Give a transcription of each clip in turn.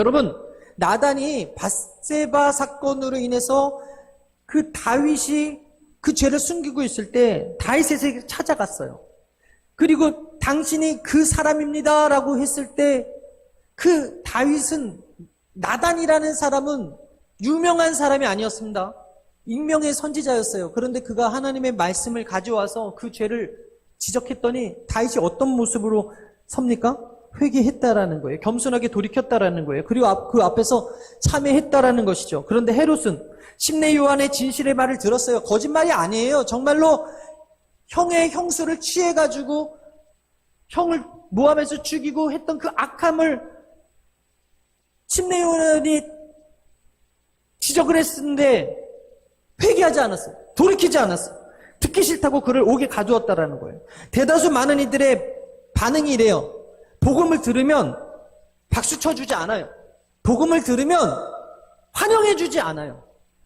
여러분, 나단이 바세바 사건으로 인해서 그 다윗이 그 죄를 숨기고 있을 때 다윗에게 찾아갔어요. 그리고 당신이 그 사람입니다라고 했을 때 그 다윗은 나단이라는 사람은 유명한 사람이 아니었습니다. 익명의 선지자였어요. 그런데 그가 하나님의 말씀을 가져와서 그 죄를 지적했더니 다윗이 어떤 모습으로 섭니까? 회개했다라는 거예요. 겸손하게 돌이켰다라는 거예요. 그리고 앞- 그 앞에서 참회했다라는 것이죠. 그런데 헤롯은 심내 요한의 진실의 말을 들었어요. 거짓말이 아니에요. 정말로 형의 형수를 취해가지고 형을 모함해서 죽이고 했던 그 악함을 심내 요한이 지적을 했는데 회개하지 않았어요. 돌이키지 않았어요. 듣기 싫다고 그를 옥에 가두었다라는 거예요. 대다수 많은 이들의 반응이 이래요. 복음을 들으면 박수 쳐주지 않아요. 복음을 들으면 환영해주지 않아요.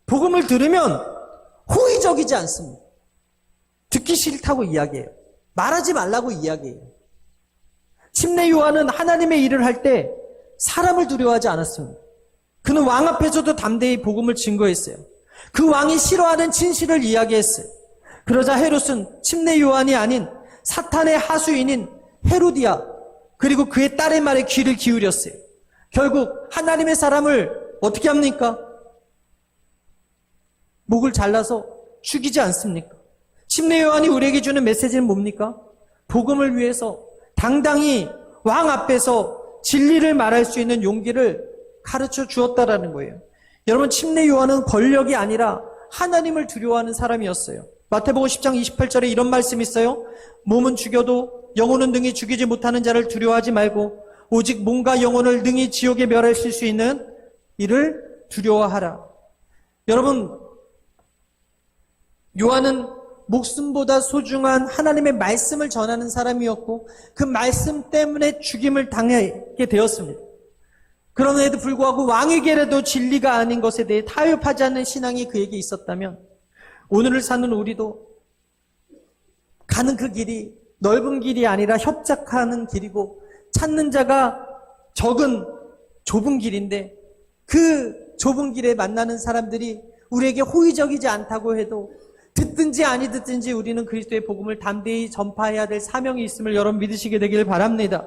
복음을 들으면 호의적이지 않습니다. 듣기 싫다고 이야기해요. 말하지 말라고 이야기해요. 침례 요한은 하나님의 일을 할 때 사람을 두려워하지 않았습니다. 그는 왕 앞에서도 담대히 복음을 증거했어요. 그 왕이 싫어하는 진실을 이야기했어요. 그러자 헤롯은 침례 요한이 아닌 사탄의 하수인인 헤로디아 그리고 그의 딸의 말에 귀를 기울였어요. 결국 하나님의 사람을 어떻게 합니까? 목을 잘라서 죽이지 않습니까? 침례 요한이 우리에게 주는 메시지는 뭡니까? 복음을 위해서 당당히 왕 앞에서 진리를 말할 수 있는 용기를 가르쳐 주었다라는 거예요. 여러분 침례 요한은 권력이 아니라 하나님을 두려워하는 사람이었어요. 마태복음 10장 28절에 이런 말씀이 있어요. 몸은 죽여도 영혼은 능히 죽이지 못하는 자를 두려워하지 말고 오직 몸과 영혼을 능히 지옥에 멸하실 수 있는 이를 두려워하라. 여러분 요한은 목숨보다 소중한 하나님의 말씀을 전하는 사람이었고 그 말씀 때문에 죽임을 당하게 되었습니다. 그럼에도 불구하고 왕에게라도 진리가 아닌 것에 대해 타협하지 않는 신앙이 그에게 있었다면 오늘을 사는 우리도 가는 그 길이 넓은 길이 아니라 협착하는 길이고 찾는 자가 적은 좁은 길인데 그 좁은 길에 만나는 사람들이 우리에게 호의적이지 않다고 해도 듣든지 아니 듣든지 우리는 그리스도의 복음을 담대히 전파해야 될 사명이 있음을 여러분 믿으시게 되기를 바랍니다.